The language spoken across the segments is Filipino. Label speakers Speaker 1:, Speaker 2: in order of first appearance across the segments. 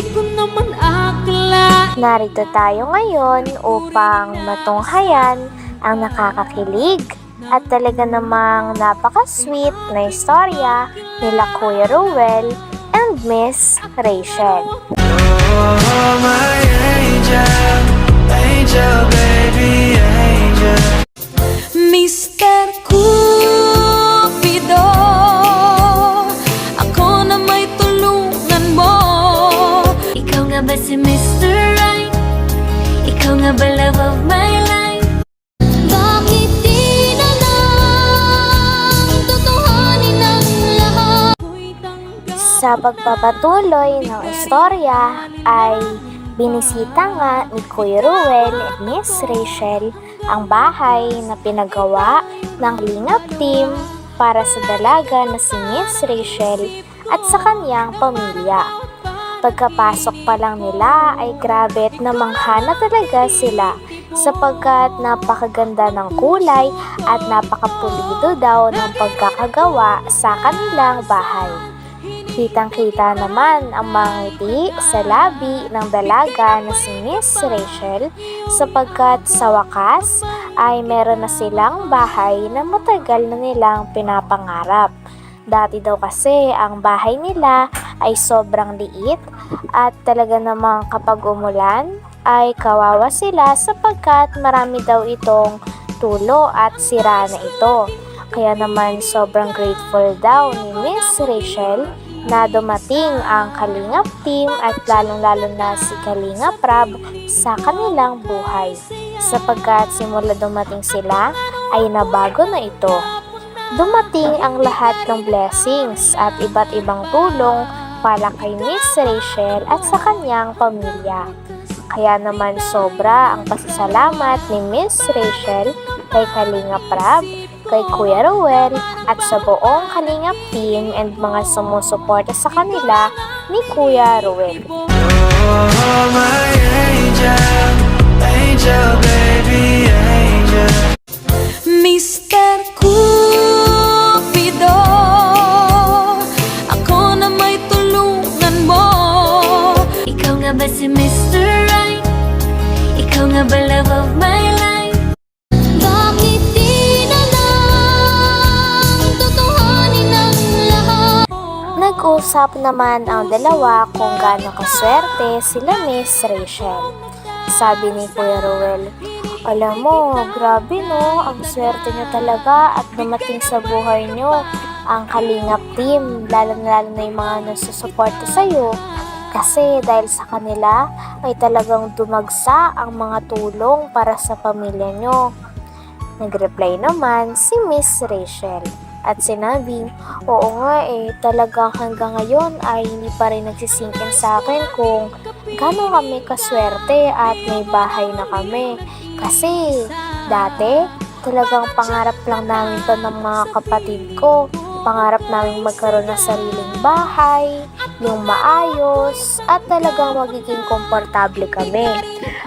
Speaker 1: Di ko naman akla
Speaker 2: Narito tayo ngayon upang matunghayan ang nakakakilig at talaga namang napaka-sweet na istorya nila Kuya Ruel and Miss Rachel.
Speaker 3: Oh, my angel, angel, baby,
Speaker 2: Sa pagpapatuloy ng istorya ay binisita nga ni Kuya Ruel at Miss Rachel ang bahay na pinagawa ng Lingap Team para sa dalaga na si Miss Rachel at sa kanyang pamilya. Pagkapasok pa lang nila ay grabe at namangha na talaga sila sapagkat napakaganda ng kulay at napakapulido daw ng pagkakagawa sa kanilang bahay. Kitang-kita naman ang mga ngiti sa labi ng dalaga na si Miss Rachel sapagkat sa wakas ay meron na silang bahay na matagal na nilang pinapangarap. Dati daw kasi ang bahay nila ay sobrang liit at talaga namang kapag umulan ay kawawa sila sapagkat marami daw itong tulo at sira na ito. Kaya naman sobrang grateful daw ni Miss Rachel na dumating ang Kalingap team at lalong-lalo na si Kalingap Rab sa kanilang buhay. Sapagkat simula dumating sila ay nabago na ito. Dumating ang lahat ng blessings at iba't ibang tulong para kay Miss Rachel at sa kanyang pamilya. Kaya naman sobra ang pasasalamat ni Miss Rachel kay Kalingap Rab kay Kuya Ruel at sa buong Kalingap team and mga sumusuporta sa kanila ni Kuya Ruel.
Speaker 3: Oh, my angel, angel, baby, angel.
Speaker 1: Mr. Cupido nga ba si Mr. Right? Ikaw nga ba love of my life? Bakit di na lang lahat?
Speaker 2: Nag-usap naman ang dalawa kung gaano kaswerte sila Miss Rachel. Sabi ni Kuya Ruel, Alam mo, grabe no, ang swerte niyo talaga at dumating sa buhay niyo ang Kalingap team, lalo-lalo na yung mga nasusuporta sa'yo. Kasi dahil sa kanila ay talagang dumagsa ang mga tulong para sa pamilya niyo. Nag-reply naman si Miss Rachel at sinabing, oo nga eh, talagang hanggang ngayon ay hindi pa rin nagsisingkin sa akin kung gano'n kami kaswerte at may bahay na kami. Kasi dati, talagang pangarap lang namin to ng mga kapatid ko. Pangarap namin magkaroon ng sariling bahay, yung maayos, at talagang magiging komportable kami.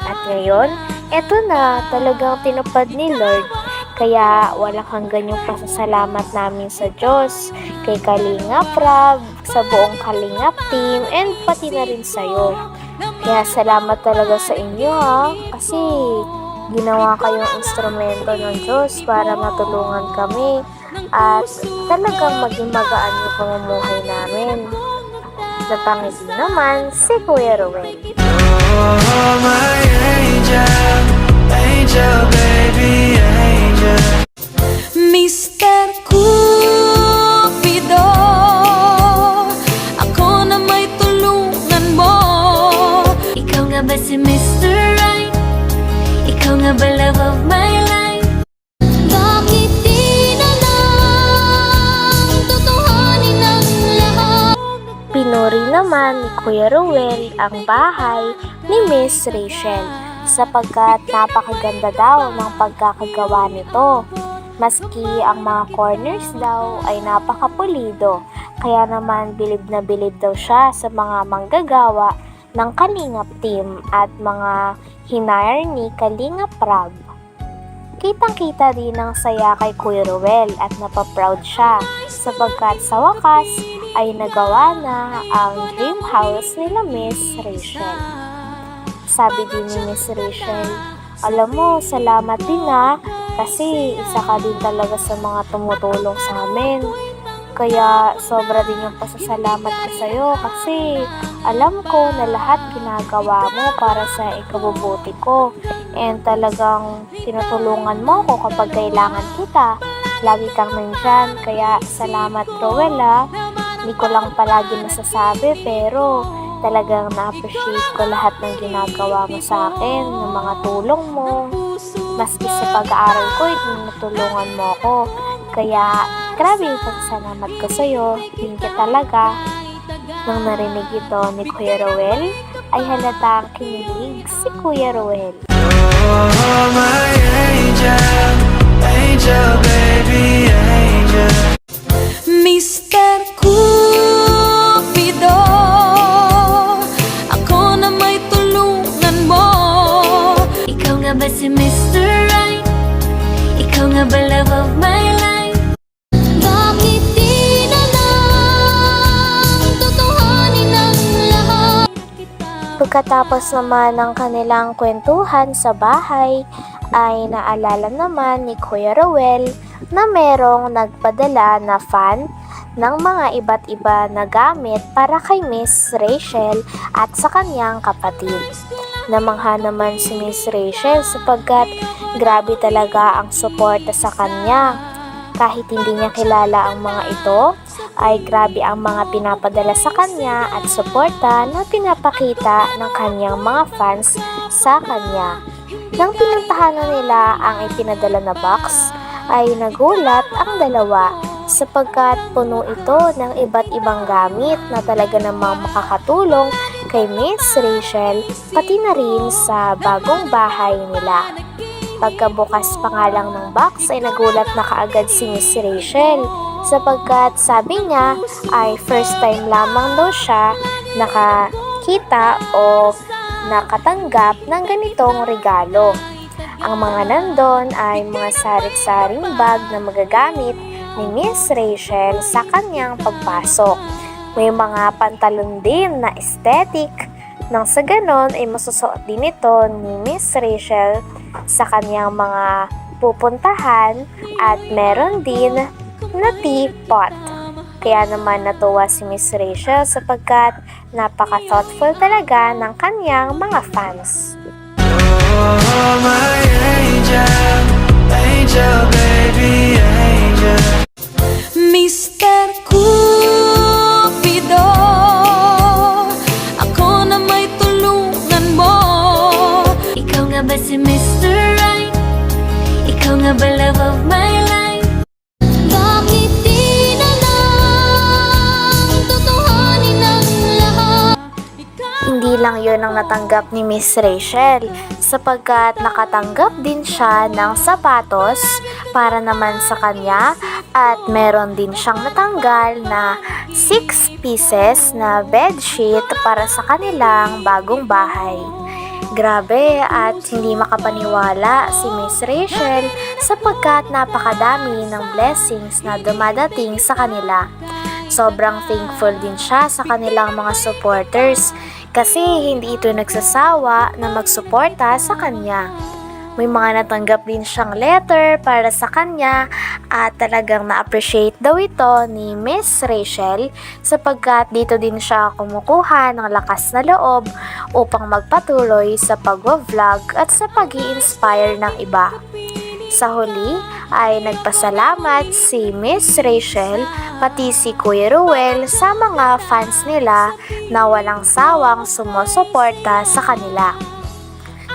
Speaker 2: At ngayon, eto na, talagang tinupad ni Lord kaya walang hanggan yung pasasalamat namin sa Diyos, kay Kalinga Prab, sa buong Kalingap team, and pati na rin sa'yo. Kaya salamat talaga sa inyo ha, kasi ginawa kayong instrumento ng Diyos para matulungan kami at talagang maging magaan yung pamumuhay namin. Napangiti naman si Kuya Ruel.
Speaker 3: Oh, my angel, angel, baby,
Speaker 2: naman ni Kuya Ruel ang bahay ni Miss Rachel sapagkat napakaganda daw ng pagkakagawa nito. Maski ang mga corners daw ay napakapulido, kaya naman bilib na bilib daw siya sa mga manggagawa ng Kalingap team at mga hinire ni Kalingap Rab. Kitang-kita din ang saya kay Kuya Ruel at napaproud siya sapagkat sa wakas ay nagawa na ang dream house nila Miss Rachel. Sabi din ni Miss Rachel, alam mo, salamat din ha, kasi isa ka din talaga sa mga tumutulong sa amin. Kaya sobra din yung pasasalamat ko sa'yo kasi alam ko na lahat ginagawa mo para sa ikabubuti ko. And talagang tinutulungan mo ko kapag kailangan kita. Lagi kang nandyan, kaya salamat Rowella. Hindi ko lang palagi nasasabi pero talagang na-appreciate ko lahat ng ginagawa mo sa akin, ng mga tulong mo. Maski sa pag-aaral ko, tinutulungan mo ako. Kaya, grabe yung pasalamat ko sa'yo. Thank you talaga. Nang narinig ito ni Kuya Rowel, ay halatang kinilig si Kuya Rowel.
Speaker 3: Oh, my angel, angel, baby, angel.
Speaker 1: Mr. Cupido Ako na may tulungan mo Ikaw nga ba si
Speaker 2: Pagkatapos naman ng kanilang kwentuhan sa bahay, ay naalala naman ni Kuya Rowel na merong nagpadala na fan ng mga iba't iba na gamit para kay Miss Rachel at sa kanyang kapatid. Namangha naman si Miss Rachel sapagkat grabe talaga ang suporta sa kanya. Kahit hindi niya kilala ang mga ito, ay grabe ang mga pinapadala sa kanya at suporta na pinapakita ng kanyang mga fans sa kanya. Nang pinuntahan nila ang ipinadala na box, ay nagulat ang dalawa sapagkat puno ito ng iba't ibang gamit na talaga namang makakatulong kay Miss Rachel pati na rin sa bagong bahay nila. Pagkabukas pa nga lang ng box ay nagulat na kaagad si Miss Rachel sapagkat sabi niya ay first time lamang daw siya nakakita o nakatanggap ng ganitong regalo. Ang mga nandon ay mga sarit-saring bag na magagamit ni Miss Rachel sa kanyang pagpasok. May mga pantalon din na aesthetic nang sa ganon ay masusuot din ito ni Miss Rachel sa kanyang mga pupuntahan at meron din na teapot. Kaya naman natuwa si Miss Rachel sapagkat napaka-thoughtful talaga ng kanyang mga fans.
Speaker 3: Oh, my angel, angel, baby, angel.
Speaker 1: Ang
Speaker 2: natanggap ni Miss Rachel sapagkat nakatanggap din siya ng sapatos para naman sa kanya at meron din siyang natanggal na 6 pieces na bedsheet para sa kanilang bagong bahay. Grabe at hindi makapaniwala si Miss Rachel sapagkat napakadami ng blessings na dumadating sa kanila. Sobrang thankful din siya sa kanilang mga supporters kasi hindi ito nagsasawa na magsuporta sa kanya. May mga natanggap din siyang letter para sa kanya at talagang na-appreciate daw ito ni Miss Rachel sapagkat dito din siya kumukuha ng lakas na loob upang magpatuloy sa pag-vlog at sa pag inspire ng iba. Sa huli ay nagpasalamat si Miss Rachel pati si Kuya Ruel sa mga fans nila na walang sawang sumusuporta sa kanila.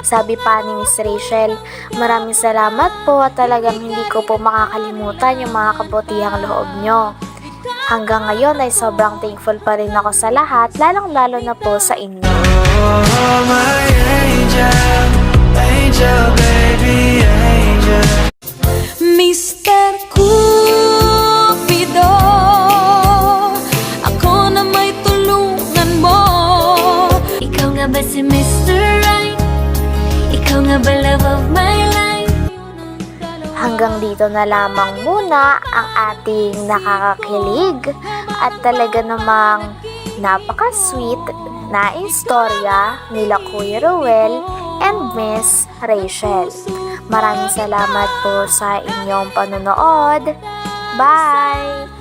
Speaker 2: Sabi pa ni Miss Rachel, maraming salamat po at talagang hindi ko po makakalimutan yung mga kabutihang loob nyo. Hanggang ngayon ay sobrang thankful pa rin ako sa lahat, lalong-lalo na po sa inyo.
Speaker 3: Oh, my angel,
Speaker 2: dito na lamang muna ang ating nakakakilig at talaga namang napaka-sweet na istorya nila Kuya Ruel and Miss Rachel. Maraming salamat po sa inyong panonood. Bye!